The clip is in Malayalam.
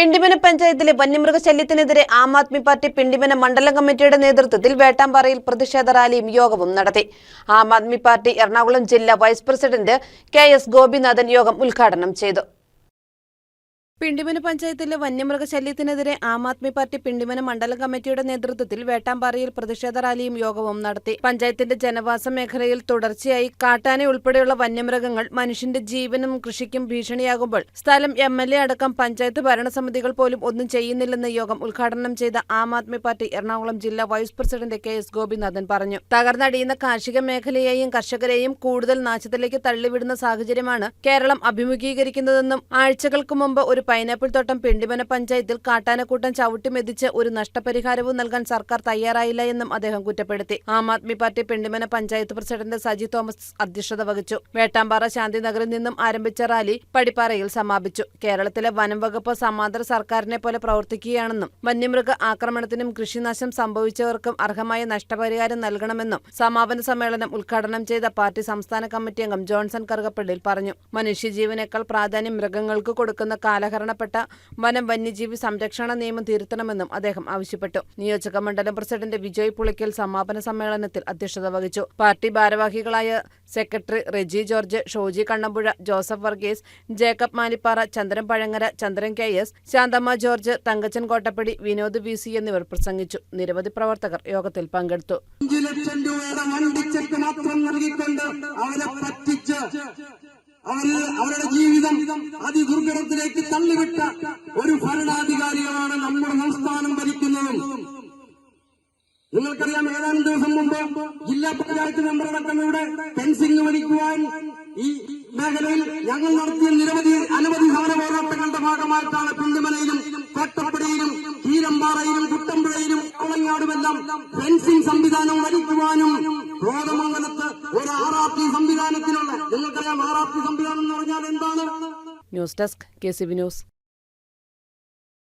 പിണ്ടിമന പഞ്ചായത്തിലെ വന്യമൃഗശല്യത്തിനെതിരെ ആം ആദ്മി പാർട്ടി പിണ്ടിമന മണ്ഡലം കമ്മിറ്റിയുടെ നേതൃത്വത്തിൽ വേട്ടാമ്പാറയിൽ പ്രതിഷേധ റാലിയും യോഗവും നടത്തി. ആം ആദ്മി പാർട്ടി എറണാകുളം ജില്ലാ vice president K S Gopinathan യോഗം ഉദ്ഘാടനം ചെയ്തു. പിണ്ടിമന പഞ്ചായത്തിലെ വന്യമൃഗശല്യത്തിനെതിരെ ആം ആദ്മി പാർട്ടി പിണ്ടിമന മണ്ഡലം കമ്മിറ്റിയുടെ നേതൃത്വത്തിൽ വേട്ടാമ്പാറയിൽ പ്രതിഷേധ റാലിയും യോഗവും നടത്തി. പഞ്ചായത്തിന്റെ ജനവാസ മേഖലയിൽ തുടർച്ചയായി കാട്ടാന ഉൾപ്പെടെയുള്ള വന്യമൃഗങ്ങൾ മനുഷ്യന്റെ ജീവനും കൃഷിക്കും ഭീഷണിയാകുമ്പോൾ സ്ഥലം എം എൽ എ അടക്കം പഞ്ചായത്ത് ഭരണസമിതികൾ പോലും ഒന്നും ചെയ്യുന്നില്ലെന്ന് യോഗം ഉദ്ഘാടനം ചെയ്ത ആം ആദ്മി പാർട്ടി എറണാകുളം ജില്ലാ vice president K S Gopinathan പറഞ്ഞു. തകർന്നടിയുന്ന കാർഷിക മേഖലയെയും കർഷകരെയും കൂടുതൽ നാശത്തിലേക്ക് തള്ളിവിടുന്ന സാഹചര്യമാണ് കേരളം അഭിമുഖീകരിക്കുന്നതെന്നും ആഴ്ചകൾക്ക് മുമ്പ് ഒരു പൈനാപ്പിൾ തോട്ടം പിണ്ടിമന പഞ്ചായത്തിൽ കാട്ടാനക്കൂട്ടം ചവിട്ടിമെതിച്ച് ഒരു നഷ്ടപരിഹാരവും നൽകാൻ സർക്കാർ തയ്യാറായില്ല എന്നും അദ്ദേഹം കുറ്റപ്പെടുത്തി. ആം ആദ്മി പാർട്ടി പിണ്ടിമന പഞ്ചായത്ത് പ്രസിഡന്റ് സജി തോമസ് അധ്യക്ഷത വഹിച്ചു. വേട്ടാമ്പാറ ശാന്തിനഗറിൽ നിന്നും ആരംഭിച്ച റാലി പടിപ്പാറയിൽ സമാപിച്ചു. കേരളത്തിലെ വനം വകുപ്പ് സമാന്തര സർക്കാരിനെ പോലെ പ്രവർത്തിക്കുകയാണെന്നും വന്യമൃഗ ആക്രമണത്തിനും കൃഷിനാശം സംഭവിച്ചവർക്കും അർഹമായ നഷ്ടപരിഹാരം നൽകണമെന്നും സമാപന സമ്മേളനം ഉദ്ഘാടനം ചെയ്ത പാർട്ടി സംസ്ഥാന കമ്മിറ്റി അംഗം ജോൺസൺ കറുകപ്പള്ളിയിൽ പറഞ്ഞു. മനുഷ്യജീവനേക്കാൾ പ്രാധാന്യം മൃഗങ്ങൾക്ക് കൊടുക്കുന്ന കാലഹരണപ്പെട്ട വനം വന്യജീവി സംരക്ഷണ നിയമം തിരുത്തണമെന്നും അദ്ദേഹം ആവശ്യപ്പെട്ടു. നിയോജക മണ്ഡലം പ്രസിഡന്റ് വിജയ് പുളിക്കൽ സമാപന സമ്മേളനത്തിൽ അധ്യക്ഷത വഹിച്ചു. പാർട്ടി ഭാരവാഹികളായ secretary Reji George Shoji Kannampuzha Joseph Varghese Jacob Malippara Chandran Pazhangara Chandran K S Santhamma George Thankachan Kottappady Vinod V C എന്നിവർ പ്രസംഗിച്ചു. നിരവധി പ്രവർത്തകർ യോഗത്തിൽ പങ്കെടുത്തു. അവരെ പറ്റിച്ച് അവർ അവരുടെ ജീവിതം അതിദുർഘടത്തിലേക്ക് തള്ളിവിട്ട ഒരു ഭരണാധികാരികളാണ് നമ്മുടെ സംസ്ഥാനം ഭരിക്കുന്നതും. നിങ്ങൾക്കറിയാം ഏതാനും ദിവസം മുമ്പ് ജില്ലാ പഞ്ചായത്ത് മെമ്പറടക്കം ഇവിടെ ഫെൻസിംഗ് വലിക്കുവാൻ ഈ മേഖലയിൽ ഞങ്ങൾ നടത്തിയ നിരവധി അനവധി സമര പോരാട്ടങ്ങളുടെ ഭാഗമായിട്ടാണ് പിന്തുമലയിലും കോട്ടപ്പടിയിലും കീരമ്പാറയിലും കുട്ടമ്പുഴയിലും കോളങ്ങാടുമെല്ലാം ഫെൻസിംഗ് സംവിധാനം വലിക്കുവാനും കോതമംഗലത്ത് ഒരു ആർ സംവിധാനത്തിനുള്ള നിങ്ങൾക്കറിയാം ആർ സംവിധാനം എന്ന് പറഞ്ഞാൽ എന്താണ്? News desk K C V news.